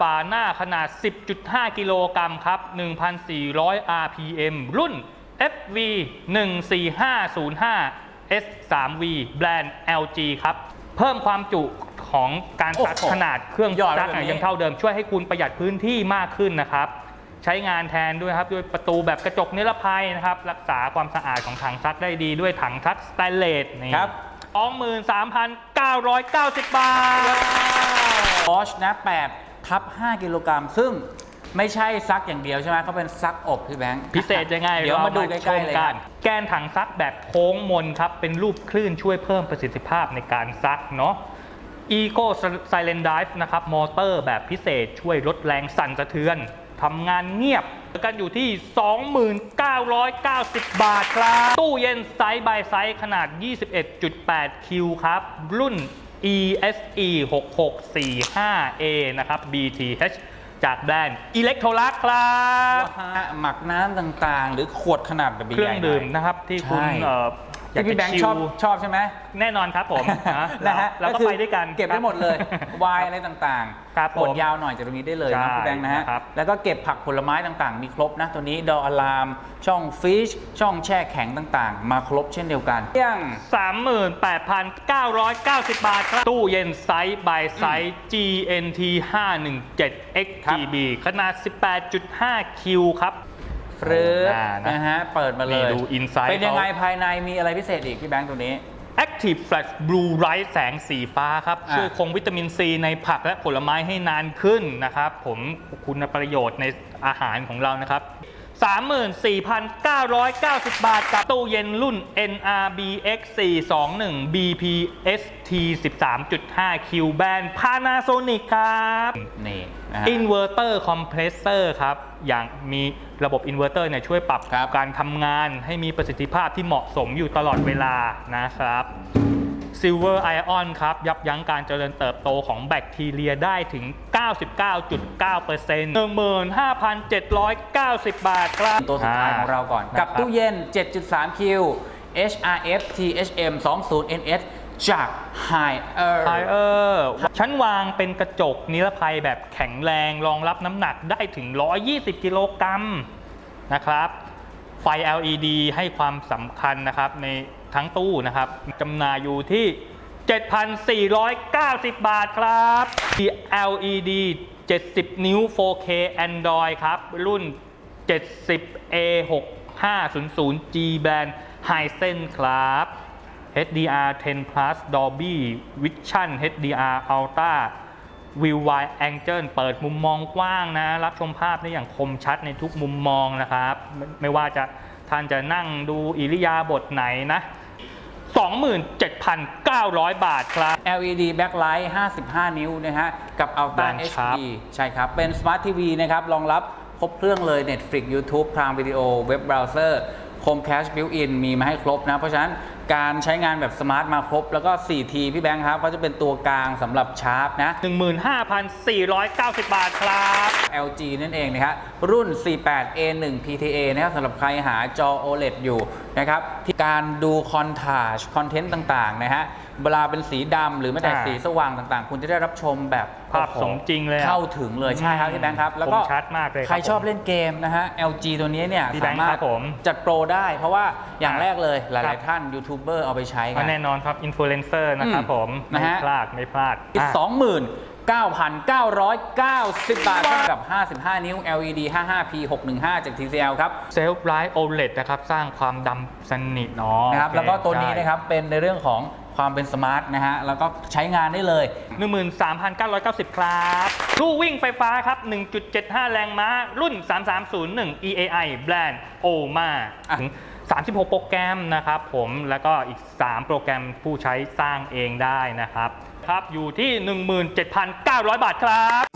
ฝาหน้าขนาด 10.5 กิโลกรัมครับ 1,400 RPM รุ่น FV 14505 S3V แบรนด์ LG ครับ เพิ่มความจุของการซักโอ้โหขนาดเครื่องยอดซักแบบนี้ยังเท่าเดิมช่วยให้คุณประหยัดพื้นที่มากขึ้นนะครับ ใช้งานแทนด้วยครับ ด้วยประตูแบบกระจกนิรภัยนะครับ รักษาความสะอาดของถังซักได้ดีด้วยถังซักสแตนเลสนี่ครับ23,990 บาท บอชนะ8ทับ5กิโลกรัมซึ่งไม่ใช่ซักอย่างเดียวใช่ไหมเขาเป็นซักอบพี่แบงค์พิเศษยังไงเดี๋ยวมาดูใกชล้มๆเลยกักัน แกนถังซักแบบโค้งมนครับ เป็นรูปคลื่นช่วยเพิ่มประสิทธิภาพในการซักเนาะ Eco Silent Dive นะครับ มอเตอร์แบบพิเศษช่วยลดแรงสั่นสะเทือนทำงานเงียบกันอยู่ที่ 2990 บาทครับ ตู้เย็นไซส์บายไซส์ขนาด 21.8 คิวครับ รุ่น ESE 6645A นะครับ BTH จากแบรนด์ Electrolux ครับหมักน้ำต่างๆ หรือขวดขนาดแบบใหญ่ๆเครื่องดื่มนะครับที่คุณใช่ เอ่อ อยากที่พี่แบจะงชิค์ชอบลชอบใช่ไหมแน่นอนครับผมนะนะฮะเราก็คือไปด้วยกันเก็บได้หมดเลยวายอะไรต่างๆครับกดผมยาวหน่อยจากตรงนี้ได้เลยใช่นะพี่แบงค์นะฮะครับแล้วก็เก็บผักผลไม้ต่างๆ มีครบนะตัวนี้ดออะลาม ช่องฟิชช่องแช่แข็งต่างๆ มาครบเช่นเดียวกันยัง38,990 บาทครับตู้เย็นไซส์ by ไซส์ GNT 517 XTB ขนาด 18.5 คิวครับ ฟรึบอ่านะนะฮะ เปิดมาเลยนี่ดู inside เป็นยังไงเขาภายในมีอะไรพิเศษอีกพี่แบงค์ตัวนี้ Active Flash Blue Light แสงสีฟ้าครับอะช่วยคงวิตามินซีในผักและผลไม้ให้นานขึ้นนะครับ ผมคุณประโยชน์ในอาหารของเรานะครับ 34,990 บาทกับตู้เย็นรุ่น NRBX 421 BPST 13.5 Q แบรนด์ Panasonic ครับนี่นะฮะอินเวอร์เตอร์คอมเพรสเซอร์ครับ อย่างมีระบบอินเวอร์เตอร์เนี่ยช่วยปรับครับการทำงานให้มีประสิทธิภาพที่เหมาะสมอยู่ตลอดเวลานะครับ ซิลเวอร์ไอออนครับยับยั้งการเจริญเติบโตของแบคทีเรียได้ถึง 99.9% 15,790 บาทครับตัวสุดท้ายของเราก่อน กับนะครับตู้เย็น 7.3 คิว HRF THM 20 NS จาก High Air ไฮเออร์ชั้นวางเป็นกระจกนิรภัยแบบแข็งแรงรองรับน้ำหนักได้ถึง 120 กิโลกรัมนะครับ ไฟ LED ให้ความสำคัญนะครับในทั้งตู้นะครับจำหน่ายอยู่ที่ 7,490 บาทครับ LED 70 นิ้ว 4K Android ครับ รุ่น 70A 6500G แบรนด์ Hisense ครับ HDR 10 plus Dolby Vision HDR Ultra View Wide Angle เปิดมุมมองกว้างนะ รับชมภาพได้อย่างคมชัดในทุกมุมมองนะครับไม่ไม่ว่าจะท่านจะนั่งดูอิริยาบถไหนนะ 27,900 บาทครับ LED backlight 55 นิ้วนะฮะ กับ Ultra แบรนด์ Sharp HD ใช่ครับ เป็น Smart TV นะครับ รองรับครบเครื่องเลย Netflix YouTube Prime Video Web Browser Chromecast Built-in มีมาให้ครบนะ เพราะฉะนั้น การใช้งานแบบสมาร์ทมาครบ แล้วก็ 4T พี่แบงค์ครับก็จะเป็นตัวกลางสำหรับชาร์จนะ 15,490 บาทครับ LG นั่นเองนะครับรุ่น 48A1 PTA นะครับสำหรับใครหาจอ OLED อยู่ นะครับที่การดูคอนทาจคอนเทนต์ต่างๆนะฮะเวลาเป็นสีดำหรือแม้แต่อ่าสีสว่างต่างๆ คุณจะได้รับชมแบบภาพโอ้โหสมจริงเลยอะเข้าถึงเลยใช่ครับพี่แบงค์ครับแล้วก็คมชัดมากเลยครับใครชอบผมเล่นเกมนะฮะ LG ตัวนี้เนี่ยพี่แบสางค์มารครัถบผม จัดโปรได้ เพราะว่าอย่างอ่าแรกเลยหครัลายบ ๆท่านยูทูบเบอร์เอาไปใช้กัก็น แน่นอนครับอินฟลูเอนเซอร์นะครับอืมผมนะไม่ฮะพลาดไม่พลาดอีก อะ 29,990 บาทกับ 55 นิ้ว LED 55P 615จาก TCL ครับ เซลฟ์ไลท์โอเลนะครับ สร้างความดำสนิทเนาะนะครับโอเคแล้วก็ตัวนี้ได้นะครับ เป็นในเรื่องของความเป็นสมาร์ทนะฮะ แล้วก็ใช้งานได้เลย 13,990 ครับลู่วิ่งไฟฟ้าครับ 1.75 แรงม้า รุ่น 3301 EAI แบรนด์ OMA อะถึง 36 โปรแกรมนะครับผมแล้วก็อีก 3 โปรแกรมผู้ใช้สร้างเองได้นะครับครับอยู่ที่ 17,900 บาทครับ